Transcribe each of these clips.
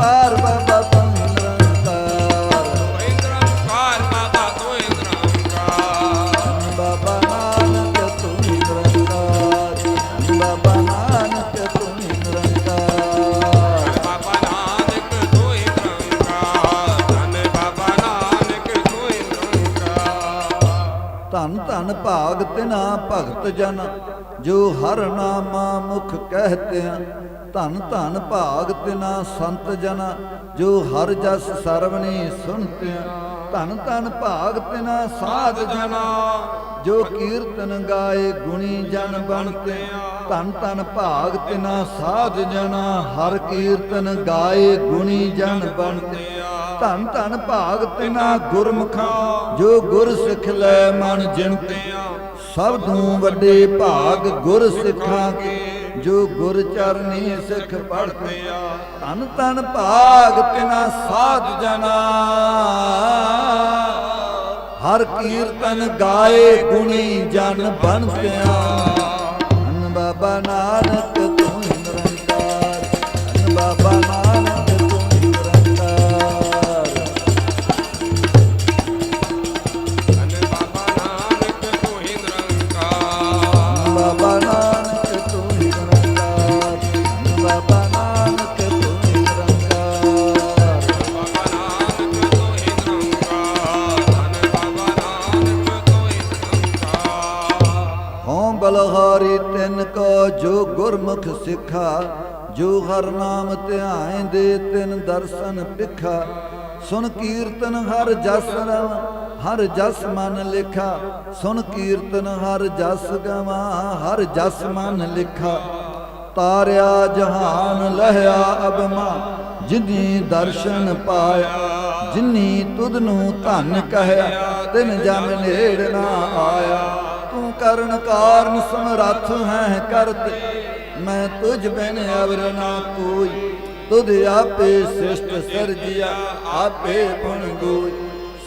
ਨਿਰੰਕਾਰ ਬਾਬਾ ਤੂੰ ਨਿਰੰਕਾਰ ਕੋਈ ਨਿਰੰਕਾਰ ਬਾਬਾ ਤੂੰ ਨਿਰੰਕਾਰ ਬਾਬਾ ਨਾਨਕ ਤੂੰ ਨਿਰੰਕਾਰ ਬਾਬਾ ਨਾਨਕ ਤੂੰ ਨਿਰੰਕਾਰ ਬਾਬਾ ਨਾਨਕ ਤੂੰ ਨਿਰੰਕਾਰ ਧੰਨ ਬਾਬਾ ਨਾਨਕ ਤੂੰ ਨਿਰੰਕਾਰ ਧੰਨ ਧੰਨ ਭਾਗ ਤਿਨਾ ਭਗਤ ਜਨ ਜੋ ਹਰ ਨਾਮਾ ਮੁਖ ਕਹਤੇ ਧੰਨ ਧੰਨ ਭਾਗ ਤਿਨਾ ਸੰਤ ਜਨ, ਜੋ ਹਰ ਜਸ ਸਰਵਣੀ ਸੁਣਤੇ ਧੰਨ ਧੰਨ ਭਾਗ ਤਿਨਾ ਸਾਧ ਜਨਾ, ਜੋ ਕੀਰਤਨ ਗਾਏ ਗੁਣੀ ਜਨ ਬਣਤੇ ਧੰਨ ਧੰਨ ਭਾਗ ਤਿਨਾ ਸਾਧ ਜਨਾ, ਹਰ ਕੀਰਤਨ ਗਾਏ ਗੁਣੀ ਜਨ ਬਣਤੇ ਧੰਨ ਧੰਨ ਭਾਗ ਤਿਨਾ ਗੁਰਮੁਖਾਂ, ਜੋ ਗੁਰ ਸਿੱਖ ਲੈ ਮਨ ਜਿਣਤੇ ਸਭ ਤੋਂ ਵੱਡੇ ਭਾਗ ਗੁਰ ਸਿੱਖਾਂ ਕੇ। ਜੋ ਗੁਰ ਚਰਨੀ ਸਿੱਖ ਪੜਤੇ ਤਨ ਤਨ ਭਾਗ ਤਿਨਾ ਸਾਧ ਜਨਾ। ਹਰ ਕੀਰਤਨ ਗਾਏ ਗੁਣੀ ਜਨ ਬਣਤਿਆਂ ਧੰਨ ਬਾਬਾ ਨਾਨਕ ਹਉ ਤਿਨ ਕੋ ਜੋ ਗੁਰਮੁਖ ਸਿਖਾ, ਜੋ ਹਰ ਨਾਮ ਧਿਆਏ ਦੇ ਤਿਨ ਦਰਸ਼ਨ ਪਿਖਾ। ਸੁਣ ਕੀਰਤਨ ਹਰ ਜਸ ਰਵ, ਹਰ ਜਸ ਮਨ ਲਿਖਾ। ਸੁਣ ਕੀਰਤਨ ਹਰ ਜਸ ਗਵਾ, ਹਰ ਜਸ ਮਨ ਲਿਖਾ। ਤਾਰਿਆ ਜਹਾਨ ਲਹਿਆ ਅਬਮਾ, ਜਿਨੀ ਦਰਸ਼ਨ ਪਾਇਆ, ਜਿਨੀ ਤੁਧ ਨੂੰ ਧਨ ਕਹਿਆ, ਤਿਨ ਜਨ ਨੇੜ ਨਾ ਆਇਆ। ਕਰਨ ਕਾਰਨ ਸਮਰੱਥ ਹੈ ਕਰਤ। ਮੈਂ ਤੁਝ ਬਿਨ ਅਵਰ ਨਾ ਕੋਈ, ਤੁਧ ਆਪੇ ਸ੍ਰਿਸ਼ਟ ਸਰਜਿਆ, ਆਪੇ ਗੁਣ ਗੋਈ।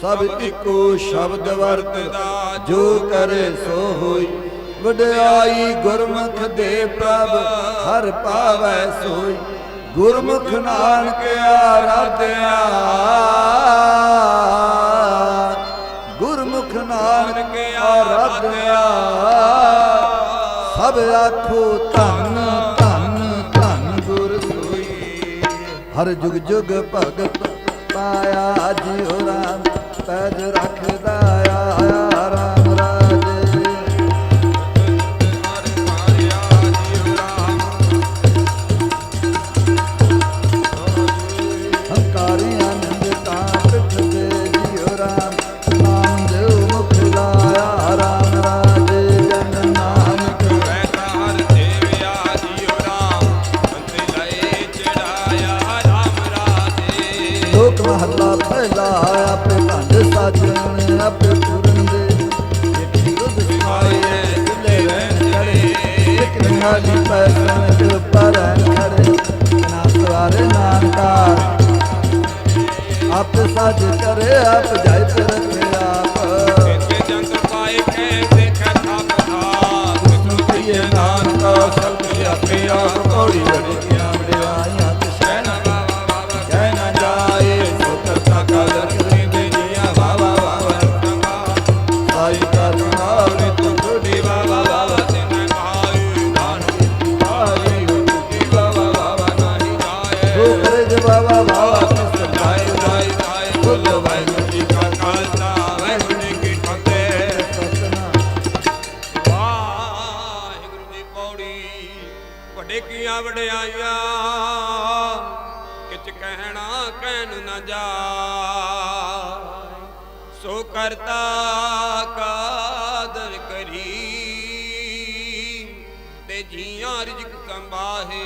ਸਭ ਇੱਕੋ ਸ਼ਬਦ ਵਰਤਦਾ ਜੋ ਕਰੇ ਸੋ ਹੋਈ। ਵਡਿਆਈ ਗੁਰਮੁਖ ਦੇ ਪ੍ਰਭ ਹਰ ਪਾਵੈ ਸੋਈ। ਗੁਰਮੁਖ ਨਾਨਕ ਆਰਾਧਿਆ। ਗੁਰਮੁਖ ਆਰਾਧਿਆ ਸਭ ਆਖੋ ਧੰਨ ਧੰਨ ਧੰਨ ਗੁਰ ਸੋਈ ਹਰ ਜੁਗ ਜੁਗ ਭਗਤ ਪਾਇਆ, ਜਿਉ ਰਾਮ ਪੈਜ ਰੱਖਦਾ ਆਇਆ। ਸਾਜ ਕਰੇ ਆਪ ਜਾਇ ਤੇ ਰੱਖੇ ਆਪ। ਇਥੇ ਜੰਤ ਪਾਏ ਕੈ ਦੇਖੈ ਥਾਪ ਵਿਸ਼ਨੂੰ ਪ੍ਰਿਯ ਨਾਨਕਾ ਸਭ ਆਪੇ ਆਪ ਕੌੜੀ ਵੜੀ ਕਰਤਾ ਕਾਦਰ ਕਰੀ। ਤੇ ਜੀਆਂ ਰਿਜਕ ਸੰਭਾਹੇ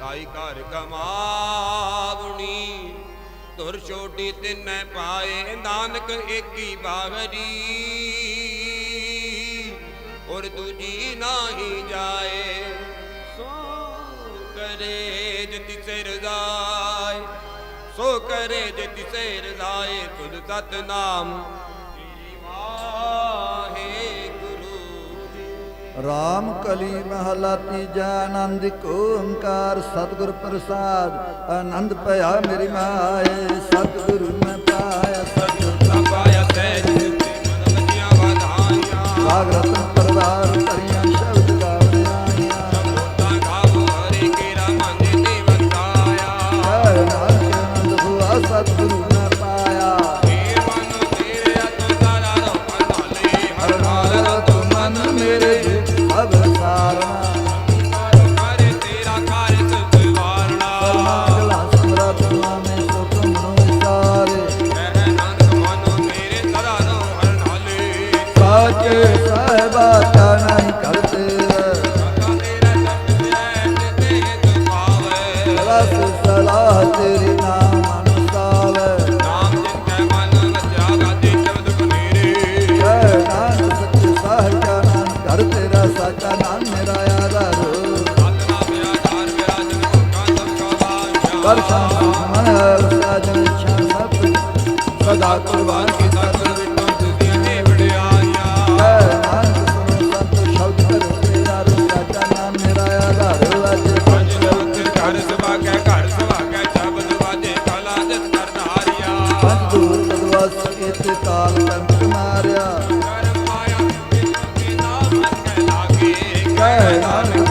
ਤਾਈ ਘਰ ਕਮਾਵਣੀ। ਧੁਰ ਛੋਟੀ ਤਿੰਨੈ ਪਾਏ, ਨਾਨਕ ਏਕੀ ਬਾਵਰੀ ਔਰ ਦੂਜੀ ਨਾਹੀ ਜਾਏ, ਸੋ ਕਰੇ ਜਿਤਿ ਸੇ ਸੋ ਕਰੇ ਜਿਤਿ ਸੇ ਰਜ਼ਾਏ ਤੁਧ ਸਤ ਨਾਮ ਵਾਹੇ ਗੁਰੂ ਜੀ ਰਾਮ ਕਲੀ ਮਹਲਾ ਤੀਜਾ ਆਨੰਦ ਕੋ ਓੰਕਾਰ ਸਤਿਗੁਰ ਪ੍ਰਸਾਦ। ਆਨੰਦ ਭਇਆ ਮੇਰੀ ਮਾਏ ਸਤਿਗੁਰੂ ਮੈਂ ਪਾਇਆ। ਸਤਿਗੁਰ ਸਭਾਇਆ ਸਹਿਜ ਮਨ ਵਜੀਆਂ ਵਧਾਈਆਂ। ਰਾਗ ਰਤਨ ਪਰਵਾਰ ਕਰ ਸਾਚਾ ਨਾਮ ਮੇਰਾ ਆਧਾਰ ਆਤਮਾ ਮੇਰਾ ਸਾਜਨ ਛਾ ਸਭ ਸਦਾ ਕੁਰਬਾਨ ਕੀ ਸਤਿ ਵਿਟੋ ਤੁਧੀਆਂ ਮਾਰਿਆ। ਲਾਗੇ ਨਾਨਕ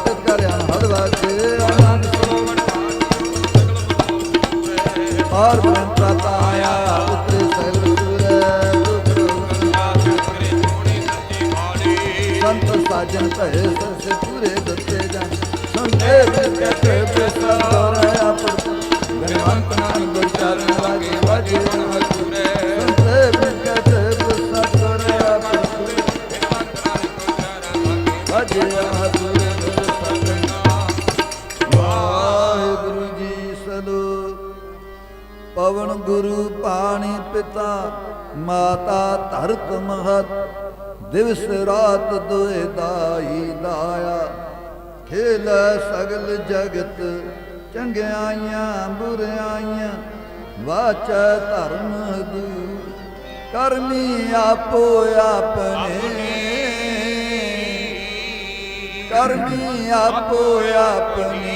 ਅਤ ਕਰਿਆ ਹਦਵਾ ਆਨੰਦ ਸੋ ਔਰ ਬ੍ਰਹਮ ਆਇਆ ਉਤਰੇ ਸਗਲ ਸੂਰੈ ਸੰਤ ਸਾਜਨ ਭਏ ਸਰਸੇ ਪੂਰੇ ਦਿੱਤੇ ਜਨ ਸੰਤੇ ਬਿਨ ਕਹਤੇ ਮਾਤਾ ਧਰਤ ਮਹਤ ਦਿਵਸ ਰਾਤ ਦੋਏ ਦਾਈ ਦਾਇਆ ਖੇਲ ਸਗਲ ਜਗਤ ਚੰਗਿਆਈਆਂ ਬੁਰਿਆਈਆਂ ਵਾਚੈ ਧਰਮ ਦੂ ਕਰਮੀ ਆਪੋ ਆਪਣੇ। ਕਰਮੀ ਆਪੋ ਆਪਣੀ।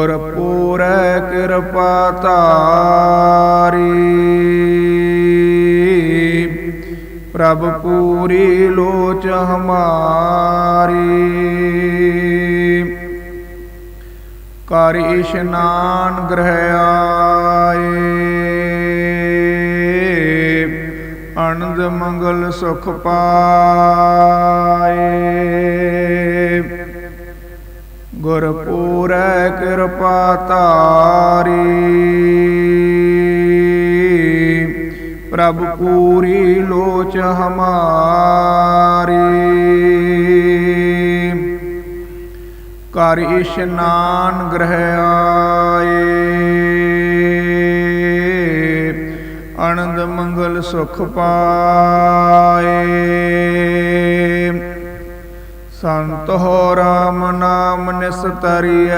ਗੁਰਪੂਰੈ ਕਿਰਪਾ ਧਾਰੀ। ਪ੍ਰਭ ਪੂਰੀ ਲੋਚ ਹਮਾਰੀ। ਕਰ ਇਸ਼ਨਾਨ ਗ੍ਰਹਿ ਆਏ। ਅਨੰਦ ਮੰਗਲ ਸੁਖ ਪਾਏ। ਗੁਰਪੂਰੈ ਕਿਰਪਾ ਧਾਰੀ ਪ੍ਰਭ ਪੂਰੀ ਲੋਚ ਹਮਾਰੀ। ਕਰ ਇਸ਼ਨਾਨ ਗ੍ਰਹਿ ਆਏ। ਆਨੰਦ ਮੰਗਲ ਸੁਖ ਪਾਏ। ਸੰਤ ਹੋ ਰਾਮ ਨਾਮ ਨਿਸਤਰੀਐ।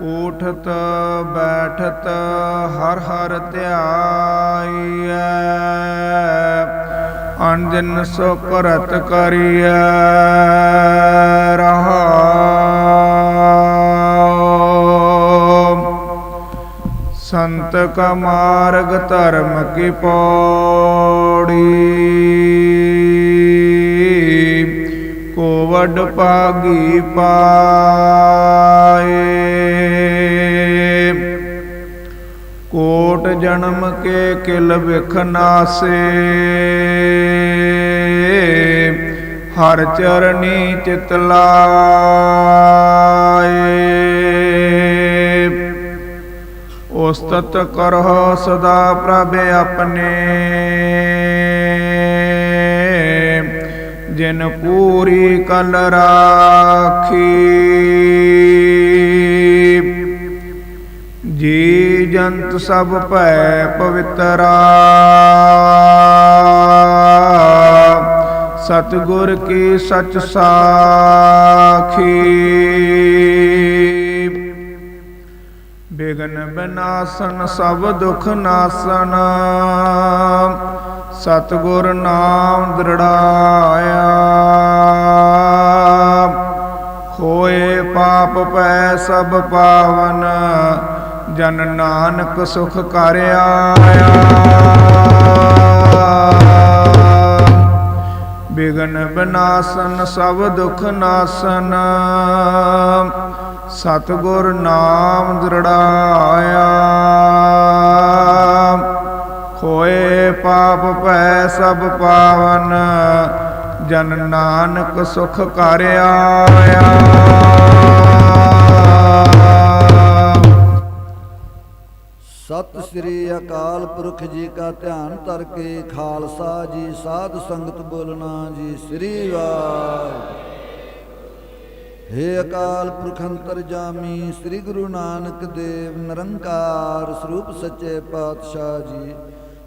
ਉਠਤ ਬੈਠਤ, ਹਰ ਹਰ ਧਿਆਈਐ। ਅਨੰਦਨ ਸੋ ਕਰਤ ਕਰੀਐ, ਰਹਾਉ। ਸੰਤ ਕਾ ਮਾਰਗ ਧਰਮ ਕੀ ਪੌੜੀ। ਵੱਡ ਭਾਗੀ ਪਾਏ। ਕੋਟ ਜਨਮ ਕੇ ਕਿਲ ਵਿਖ ਹਰ ਚਰਨੀ ਚਿਤ ਲਾਏ। ਉਸਤਤ ਕਰਹੁ ਸਦਾ ਪ੍ਰਭ ਆਪਣੇ। ਜਿਨ ਪੂਰੀ ਕਲ ਰਾਖੀ। ਜੀ ਜੰਤ ਸਭ ਭੈ ਪਵਿੱਤਰਾ। ਸਤਿਗੁਰ ਕੀ ਸਚ ਸਾਖੀ। ਬਿਗਨ ਬਿਨਾਸਨ ਸਭ ਦੁਖ ਨਾਸਨ। ਸਤਿਗੁਰ ਨਾਮ ਦ੍ਰਿੜਾਇਆ। ਹੋਏ ਪਾਪ ਪੈ ਸਭ ਪਾਵਨ, ਜਨ ਨਾਨਕ ਸੁਖ ਕਰ ਆਇਆ। ਬਿਗਨ ਬਿਨਾਸਨ, ਸਭ ਦੁਖ ਨਾਸਨ, ਸਤਿਗੁਰ ਨਾਮ ਦ੍ਰਿੜਾਇਆ। ਹੋਏ ਪਾਪ ਭੈ ਸਭ ਪਾਵਨ, ਜਨ ਨਾਨਕ ਸੁਖ ਕਰ ਆਇਆ। ਸਤਿ ਸ੍ਰੀ ਅਕਾਲ ਪੁਰਖ ਜੀ ਕਾ ਧਿਆਨ ਧਰ ਕੇ ਖਾਲਸਾ ਜੀ, ਸਾਧ ਸੰਗਤ ਬੋਲਣਾ ਜੀ, ਸ੍ਰੀ ਵਾਹਿ ਹੇ ਅਕਾਲ ਪੁਰਖ ਅੰਤਰ ਜਾਮੀ ਸ੍ਰੀ ਗੁਰੂ ਨਾਨਕ ਦੇਵ, ਨਿਰੰਕਾਰ ਸਰੂਪ ਸੱਚੇ ਪਾਤਸ਼ਾਹ ਜੀ